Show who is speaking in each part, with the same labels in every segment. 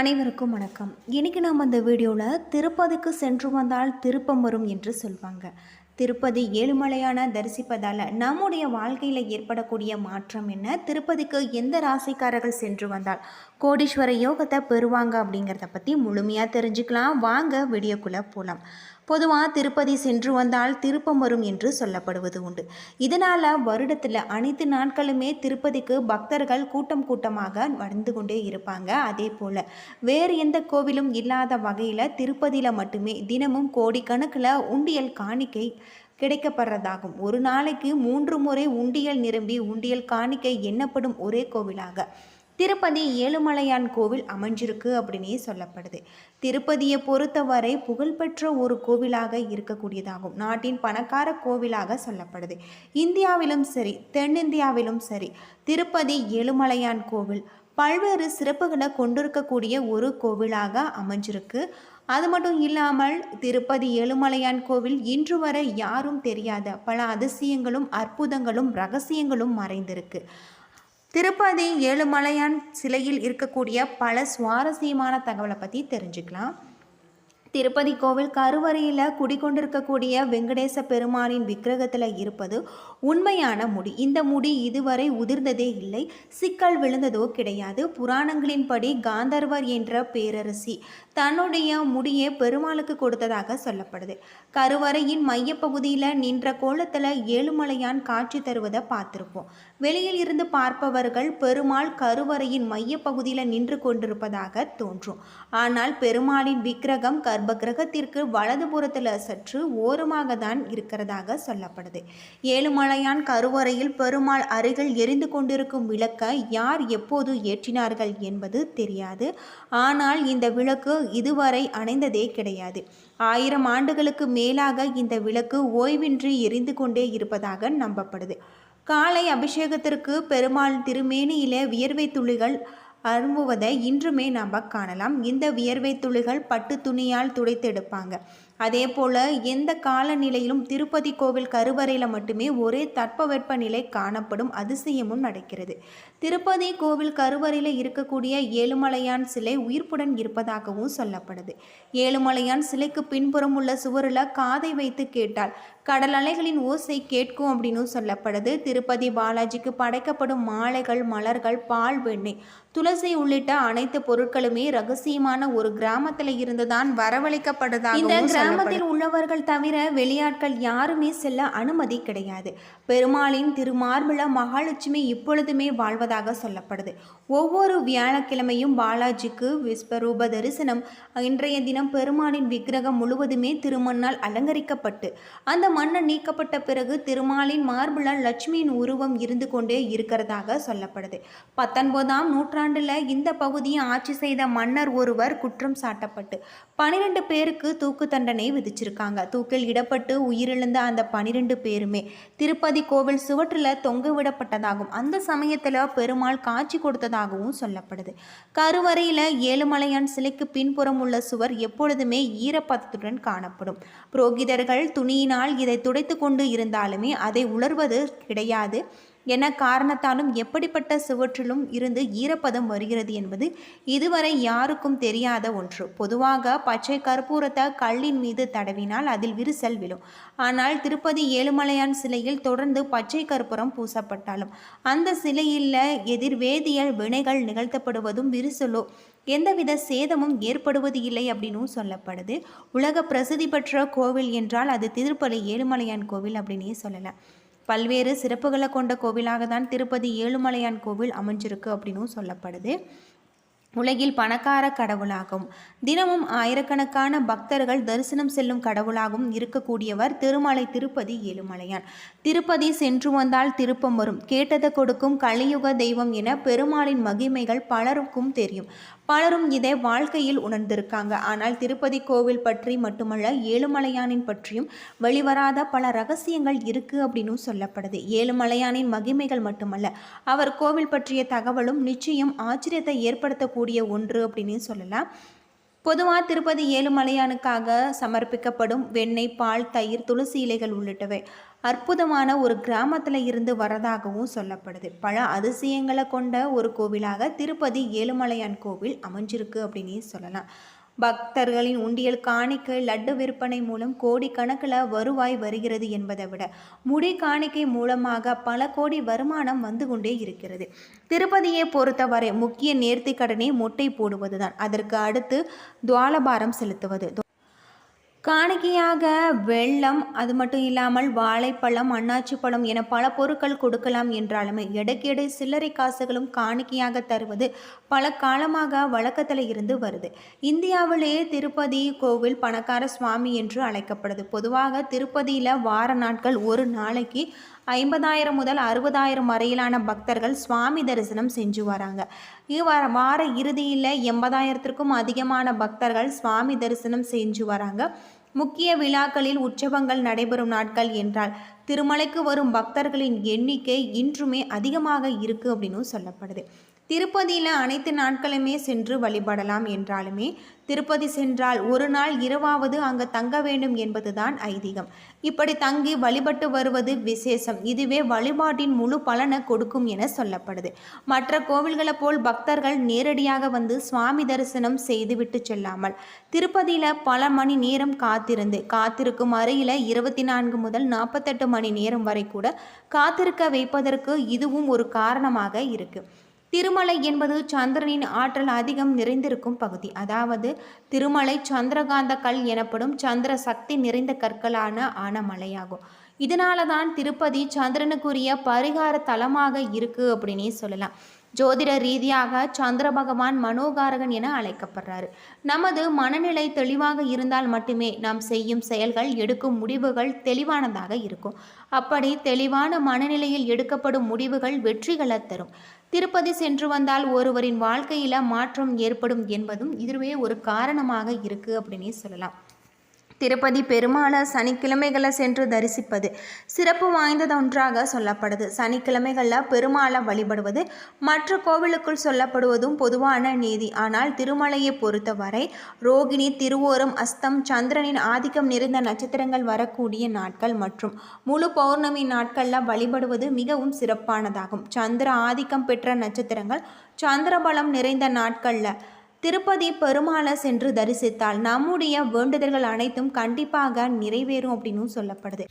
Speaker 1: அனைவருக்கும் வணக்கம். இன்றைக்கி நாம் அந்த வீடியோவில் திருப்பதிக்கு சென்று வந்தால் திருப்பம் வரும் என்று சொல்வாங்க. திருப்பதி ஏழுமலையான தரிசிப்பதால் நம்முடைய வாழ்க்கையில் ஏற்படக்கூடிய மாற்றம் என்ன? திருப்பதிக்கு எந்த ராசிக்காரர்கள் சென்று வந்தால் கோடீஸ்வர யோகத்தை பெறுவாங்க அப்படிங்கிறத பற்றி முழுமையாக தெரிஞ்சுக்கலாம். வாங்க வீடியோக்குள்ளே போகலாம் பொதுவாக திருப்பதி சென்று வந்தால் திருப்பம் வரும் என்று சொல்லப்படுவது உண்டு. இதனால் வருடத்தில் அனைத்து நாட்களுமே திருப்பதிக்கு பக்தர்கள் கூட்டம் கூட்டமாக வந்து கொண்டே இருப்பாங்க. அதே போல் வேறு எந்த கோவிலும் இல்லாத வகையில் திருப்பதியில் மட்டுமே தினமும் கோடிக்கணக்கில் உண்டியல் காணிக்கை கிடைக்கப்படுறதாகும். ஒரு நாளைக்கு மூன்று முறை உண்டியல் நிரம்பி உண்டியல் காணிக்கை எண்ணப்படும் ஒரே கோவிலாக. திருப்பதி ஏழுமலையான் கோவில் அமைஞ்சிருக்கு அப்படின்னே சொல்லப்படுது. திருப்பதியை பொறுத்தவரை புகழ்பெற்ற ஒரு கோவிலாக இருக்கக்கூடியதாகும். நாட்டின் பணக்கார கோவிலாக சொல்லப்படுது. இந்தியாவிலும் சரி தென்னிந்தியாவிலும் சரி திருப்பதி ஏழுமலையான் கோவில் பல்வேறு சிறப்புகளை கொண்டிருக்கக்கூடிய ஒரு கோவிலாக அமைஞ்சிருக்கு. அது மட்டும் இல்லாமல் திருப்பதி ஏழுமலையான் கோவில் இன்று வரை யாரும் தெரியாத பல அதிசயங்களும் அற்புதங்களும் ரகசியங்களும் மறைந்திருக்கு. திருப்பதி ஏழுமலையான் சிலையில் இருக்கக்கூடிய பல சுவாரஸ்யமான தகவலை பற்றி தெரிஞ்சுக்கலாம். திருப்பதி கோவில் கருவறையில் குடிக்கொண்டிருக்கக்கூடிய வெங்கடேச பெருமானின் விக்கிரகத்தில் இருப்பது உண்மையான முடி. இந்த முடி இதுவரை உதிர்ந்ததே இல்லை. சிக்கல் விழுந்ததோ கிடையாது. புராணங்களின்படி காந்தர்வர் என்ற பேரரசி தன்னுடைய முடியை பெருமாளுக்கு கொடுத்ததாக சொல்லப்படுது. கருவறையின் மையப்பகுதியில் நின்ற கோலத்தில் ஏழுமலையான் காட்சி தருவதை பார்த்துருப்போம். வெளியில் இருந்து பார்ப்பவர்கள் பெருமாள் கருவறையின் மையப்பகுதியில் நின்று கொண்டிருப்பதாக தோன்றும். ஆனால் பெருமாளின் விக்கிரகம் கர்ப்ப கிரகத்திற்கு வலதுபுறத்தில் சற்று ஓரமாக தான் இருக்கிறதாக சொல்லப்படுது. ஏழுமலை ஏழுமலையான் கருவறையில் பெருமாள் அருகில் எரிந்து கொண்டிருக்கும் விளக்கை யார் எப்போது ஏற்றினார்கள் என்பது தெரியாது. ஆனால் இந்த விளக்கு இதுவரை அணைந்ததே கிடையாது. ஆயிரம் ஆண்டுகளுக்கு மேலாக இந்த விளக்கு ஓய்வின்றி எரிந்து கொண்டே இருப்பதாக நம்பப்படுது. காலை அபிஷேகத்திற்கு பெருமாள் திருமேனியில வியர்வை துளிகள் அரும்புவதை இன்றுமே நாம் காணலாம். இந்த வியர்வை துளிகள் பட்டு துணியால் துடைத்தெடுப்பாங்க. அதே போல் எந்த காலநிலையிலும் திருப்பதி கோவில் கருவறையில் மட்டுமே ஒரே தட்பவெப்ப நிலை காணப்படும் அதிசயமும் நடக்கிறது. திருப்பதி கோவில் கருவறையில் இருக்கக்கூடிய ஏழுமலையான் சிலை உயிர்ப்புடன் இருப்பதாகவும் சொல்லப்படுது. ஏழுமலையான் சிலைக்கு பின்புறம் உள்ள சுவரில் காதை வைத்து கேட்டால் கடல் அலைகளின் ஓசை கேட்கும் அப்படின்னு சொல்லப்படுது. திருப்பதி பாலாஜிக்கு படைக்கப்படும் மாலைகள் மலர்கள் பால் வெண்ணெய் துளசி உள்ளிட்ட அனைத்து பொருட்களுமே ரகசியமான ஒரு கிராமத்தில் இருந்துதான் வரவழைக்கப்படுதாக இந்த கிராமத்தில் உள்ளவர்கள் தவிர வெளியாட்கள் யாருமே செல்ல அனுமதி கிடையாது. பெருமாளின் திருமார்பிள மகாலட்சுமி இப்பொழுதுமே வாழ்வதாக சொல்லப்படுது. ஒவ்வொரு வியாழக்கிழமையும் பாலாஜிக்கு விஸ்வரூப தரிசனம். இன்றைய தினம் பெருமாளின் விக்கிரகம் முழுவதுமே திருமண்ணால் அலங்கரிக்கப்பட்டு அந்த மண்ணை நீக்கப்பட்ட பிறகு திருமாலின் மார்பிள லட்சுமியின் உருவம் இருந்து கொண்டே இருக்கிறதாக சொல்லப்படுது. பத்தொன்பதாம் நூற்றாண்டில் இந்த பகுதியை ஆட்சி செய்த மன்னர் ஒருவர் குற்றம் சாட்டப்பட்டு பனிரெண்டு பேருக்கு தூக்கு தண்டனை விதிச்சிருக்காங்க. தூக்கில் இடப்பட்டு உயிரிழந்த அந்த பனிரெண்டு பேருமே திருப்பதி கோவில் சுவற்றில் தொங்க விடப்பட்டதாகவும் அந்த சமயத்தில் பெருமாள் காட்சி கொடுத்ததாகவும் சொல்லப்படுது. கருவறையில் ஏழுமலையான் சிலைக்கு பின்புறம் உள்ள சுவர் எப்பொழுதுமே ஈரப்பதத்துடன் காணப்படும். புரோகிதர்கள் துணியினால் இதை துடைத்து கொண்டு இருந்தாலுமே அதை உணர்வது கிடையாது. என காரணத்தாலும் எப்படிப்பட்ட சுவற்றிலும் இருந்து ஈரப்பதம் வருகிறது என்பது இதுவரை யாருக்கும் தெரியாத ஒன்று. பொதுவாக பச்சை கற்பூரத்தை கல்லின் மீது தடவினால் அதில் விரிசல் விழும். ஆனால் திருப்பதி ஏழுமலையான் சிலையில் தொடர்ந்து பச்சை கற்பூரம் பூசப்பட்டாலும் அந்த சிலையில் எதிர்வேதியல் வினைகள் நிகழ்த்தப்படுவதும் விரிசலோ எந்தவித சேதமும் ஏற்படுவது இல்லை அப்படின்னும் சொல்லப்படுது. உலக பிரசித்தி பெற்ற கோவில் என்றால் அது திருப்பதி ஏழுமலையான் கோவில் அப்படின்னே சொல்லலாம். பல்வேறு சிறப்புகளை கொண்ட கோவிலாக தான் திருப்பதி ஏழுமலையான் கோவில் அமைஞ்சிருக்கு அப்படின்னும் சொல்லப்படுது. உலகில் பணக்கார கடவுளாகும். தினமும் ஆயிரக்கணக்கான பக்தர்கள் தரிசனம் செல்லும் கடவுளாகவும் இருக்கக்கூடியவர் திருமலை திருப்பதி ஏழுமலையான். திருப்பதி சென்று வந்தால் திருப்பம் வரும். கேட்டதை கொடுக்கும் கலியுக தெய்வம் என பெருமாளின் மகிமைகள் பலருக்கும் தெரியும். பலரும் இதை வாழ்க்கையில் உணர்ந்திருக்காங்க. ஆனால் திருப்பதி கோவில் பற்றி மட்டுமல்ல ஏழுமலையானின் பற்றியும் வெளிவராத பல ரகசியங்கள் இருக்கு அப்படின்னு சொல்லப்படுது. ஏழுமலையானின் மகிமைகள் மட்டுமல்ல அவர் கோவில் பற்றிய தகவலும் நிச்சயம் ஆச்சரியத்தை ஏற்படுத்தக்கூடிய கூடிய ஒன்று அப்படின்னு சொல்லலாம். பொதுவாக திருப்பதி ஏழுமலையானுக்காக சமர்ப்பிக்கப்படும் வெண்ணெய் பால் தயிர் துளசி இலைகள் உள்ளிட்டவை அற்புதமான ஒரு கிராமத்தில் இருந்து வரதாகவும் சொல்லப்படுது. பல அதிசயங்களை கொண்ட ஒரு கோவிலாக திருப்பதி ஏழுமலையான் கோவில் அமைஞ்சிருக்கு அப்படின்னு சொல்லலாம். பக்தர்களின் உண்டியல் காணிக்கை லட்டு விற்பனை மூலம் கோடிக்கணக்கில் வருவாய் வருகிறது என்பதை விட முடி காணிக்கை மூலமாக பல கோடி வருமானம் வந்து கொண்டே இருக்கிறது. திருப்பதியை பொறுத்தவரை முக்கிய நேர்த்தி கடனே மொட்டை போடுவதுதான். அதற்கு அடுத்து துவாலபாரம் செலுத்துவது. காணிக்கையாக வெள்ளம் அது மட்டும் இல்லாமல் வாழைப்பழம் அன்னாச்சி பழம் என பல பொருட்கள் கொடுக்கலாம் என்றாலுமே எடைக்கெடை சில்லறை காசுகளும் காணிக்கையாக தருவது பல காலமாக வழக்கத்தில் இருந்து வருது. இந்தியாவிலேயே திருப்பதி கோவில் பணக்கார சுவாமி என்று அழைக்கப்படுது. பொதுவாக திருப்பதியில் வார நாட்கள் ஒரு நாளைக்கு ஐம்பதாயிரம் முதல் அறுபதாயிரம் வரையிலான பக்தர்கள் சுவாமி தரிசனம் செஞ்சு வராங்க. இவ்வார வார இறுதியில் எண்பதாயிரத்திற்கும் அதிகமான பக்தர்கள் சுவாமி தரிசனம் செஞ்சு வராங்க. முக்கிய விழாக்களில் உற்சவங்கள் நடைபெறும் நாட்கள் என்றால் திருமலைக்கு வரும் பக்தர்களின் எண்ணிக்கை இன்றுமே அதிகமாக இருக்குது அப்படின்னு சொல்லப்படுது. திருப்பதியில் அனைத்து நாட்களுமே சென்று வழிபடலாம் என்றாலுமே திருப்பதி சென்றால் ஒரு நாள் இரவாவது அங்கு தங்க வேண்டும் என்பதுதான் ஐதீகம். இப்படி தங்கி வழிபட்டு வருவது விசேஷம். இதுவே வழிபாட்டின் முழு பலனை கொடுக்கும் என சொல்லப்படுது. மற்ற கோவில்களை போல் பக்தர்கள் நேரடியாக வந்து சுவாமி தரிசனம் செய்துவிட்டு செல்லாமல் திருப்பதியில் பல மணி நேரம் காத்திருந்து காத்திருக்கும் அறையில் இருபத்தி நான்கு முதல் நாற்பத்தெட்டு மணி நேரம் வரை கூட காத்திருக்க வைப்பதற்கு இதுவும் ஒரு காரணமாக இருக்குது திருமலை என்பது சந்திரனின் ஆற்றல் அதிகம் நிறைந்திருக்கும் பகுதி. அதாவது திருமலை சந்திரகாந்த கல் எனப்படும் சந்திர சக்தி நிறைந்த கற்களான ஆன மலையாகும் இதனால தான் திருப்பதி சந்திரனுக்குரிய பரிகார தலமாக இருக்கு அப்படின்னே சொல்லலாம். ஜோதிட ரீதியாக சந்திர பகவான் மனோகாரகன் என அழைக்கப்படுறாரு. நமது மனநிலை தெளிவாக இருந்தால் மட்டுமே நாம் செய்யும் செயல்கள் எடுக்கும் முடிவுகள் தெளிவானதாக இருக்கும். அப்படி தெளிவான மனநிலையில் எடுக்கப்படும் முடிவுகள் வெற்றிகளை தரும். திருப்பதி சென்று வந்தால் ஒருவரின் வாழ்க்கையில் மாற்றம் ஏற்படும் என்பதும் இதுவே ஒரு காரணமாக இருக்குது அப்படின்னே சொல்லலாம். திருப்பதி பெருமாளை சனிக்கிழமைகளை சென்று தரிசிப்பது சிறப்பு வாய்ந்தது ஒன்றாக சொல்லப்படுது. சனிக்கிழமைகளில் பெருமாளை வழிபடுவது மற்ற கோவிலுக்குள் சொல்லப்படுவதும் பொதுவான நீதி. ஆனால் திருமலையை பொறுத்தவரை ரோகிணி திருவோரம் அஸ்தம் சந்திரனின் ஆதிக்கம் நிறைந்த நட்சத்திரங்கள் வரக்கூடிய நாட்கள் மற்றும் முழு பௌர்ணமி நாட்களில் வழிபடுவது மிகவும் சிறப்பானதாகும். சந்திர ஆதிக்கம் பெற்ற நட்சத்திரங்கள் சந்திரபலம் நிறைந்த நாட்களில் திருப்பதி பெருமாளை சென்று தரிசித்தால் நம்முடைய வேண்டுதல்கள் அனைத்தும் கண்டிப்பாக நிறைவேறும் அப்படின்னு சொல்லப்படுது.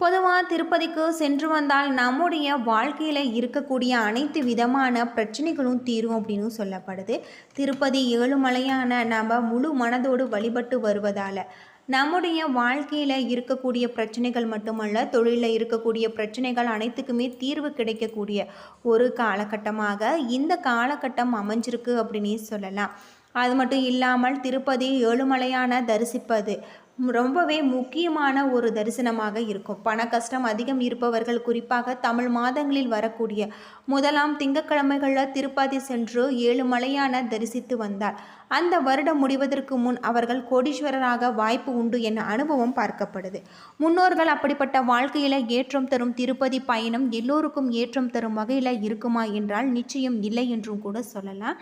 Speaker 1: பொதுவாக திருப்பதிக்கு சென்று வந்தால் நம்முடைய வாழ்க்கையில் இருக்கக்கூடிய அனைத்து விதமான பிரச்சனைகளும் தீரும் அப்படின்னு சொல்லப்படுது. திருப்பதி ஏழுமலையான நம்ம முழு மனதோடு வழிபட்டு வருவதால். நம்முடைய வாழ்க்கையில் இருக்கக்கூடிய பிரச்சனைகள் மட்டுமல்ல தொழிலில் இருக்கக்கூடிய பிரச்சனைகள் அனைத்துக்குமே தீர்வு கிடைக்கக்கூடிய ஒரு காலகட்டமாக இந்த காலகட்டம் அமைஞ்சிருக்கு அப்படின்னே சொல்லலாம். அது மட்டும் இல்லாமல் திருப்பதி ஏழுமலையான தரிசிப்பது ரொம்பவே முக்கியமான ஒரு தரிசனமாக இருக்கும். பண கஷ்டம் அதிகம் இருப்பவர்கள் குறிப்பாக தமிழ் மாதங்களில் வரக்கூடிய முதலாம் திங்கக்கிழமைகளில் திருப்பதி சென்று ஏழு மலையான தரிசித்து வந்தார். அந்த வருடம் முடிவதற்கு முன் அவர்கள் கோடீஸ்வரராக வாய்ப்பு உண்டு என அனுபவம் பார்க்கப்படுது. முன்னோர்கள் அப்படிப்பட்ட வாழ்க்கையில் ஏற்றம் தரும் திருப்பதி பயணம் எல்லோருக்கும் ஏற்றம் தரும் வகையில் இருக்குமா என்றால் நிச்சயம் இல்லை என்றும் கூட சொல்லலாம்.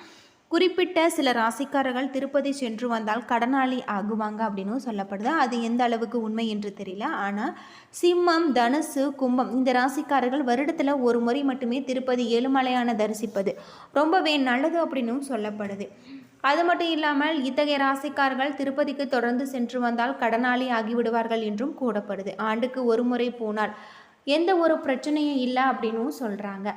Speaker 1: குறிப்பிட்ட சில ராசிக்காரர்கள் திருப்பதி சென்று வந்தால் கடனாளி ஆகுவாங்க அப்படின்னு சொல்லப்படுது. அது எந்த அளவுக்கு உண்மை என்று தெரியல. ஆனால் சிம்மம் தனுசு கும்பம் இந்த ராசிக்காரர்கள் வருடத்தில் ஒரு முறை மட்டுமே திருப்பதி ஏழுமலையான தரிசிப்பது. ரொம்பவே நல்லது அப்படின்னும் சொல்லப்படுது. அது மட்டும் இல்லாமல் இத்தகைய ராசிக்காரர்கள் திருப்பதிக்கு தொடர்ந்து சென்று வந்தால் கடனாளி ஆகிவிடுவார்கள் என்றும் கூடப்படுது ஆண்டுக்கு ஒரு முறை போனால் எந்த ஒரு பிரச்சனையும் இல்லை அப்படின்னும் சொல்கிறாங்க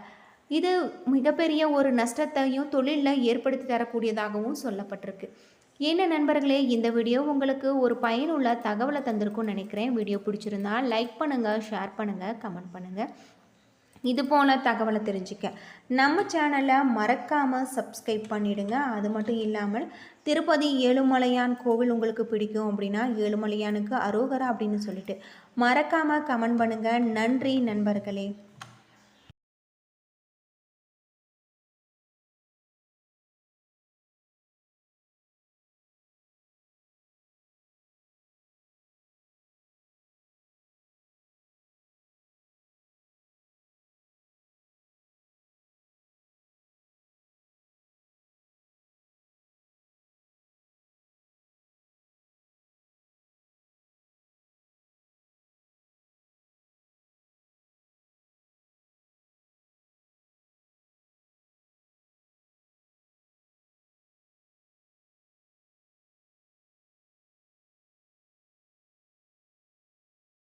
Speaker 1: இது மிகப்பெரிய ஒரு நஷ்டத்தையும் தொழிலில் ஏற்படுத்தி தரக்கூடியதாகவும் சொல்லப்பட்டிருக்கு. என்ன நண்பர்களே இந்த வீடியோ உங்களுக்கு ஒரு பயனுள்ள தகவலை தந்திருக்கும்னு நினைக்கிறேன். வீடியோ பிடிச்சிருந்தா லைக் பண்ணுங்கள் ஷேர் பண்ணுங்கள் கமெண்ட் பண்ணுங்கள் இது போல தகவலை தெரிஞ்சுக்க. நம்ம சேனலை மறக்காமல் சப்ஸ்கிரைப் பண்ணிவிடுங்க அது மட்டும் இல்லாமல் திருப்பதி ஏழுமலையான் கோவில் உங்களுக்கு பிடிக்கும் அப்படின்னா ஏழுமலையானுக்கு அரோகரா அப்படின்னு சொல்லிட்டு மறக்காமல் கமெண்ட் பண்ணுங்கள் நன்றி நண்பர்களே.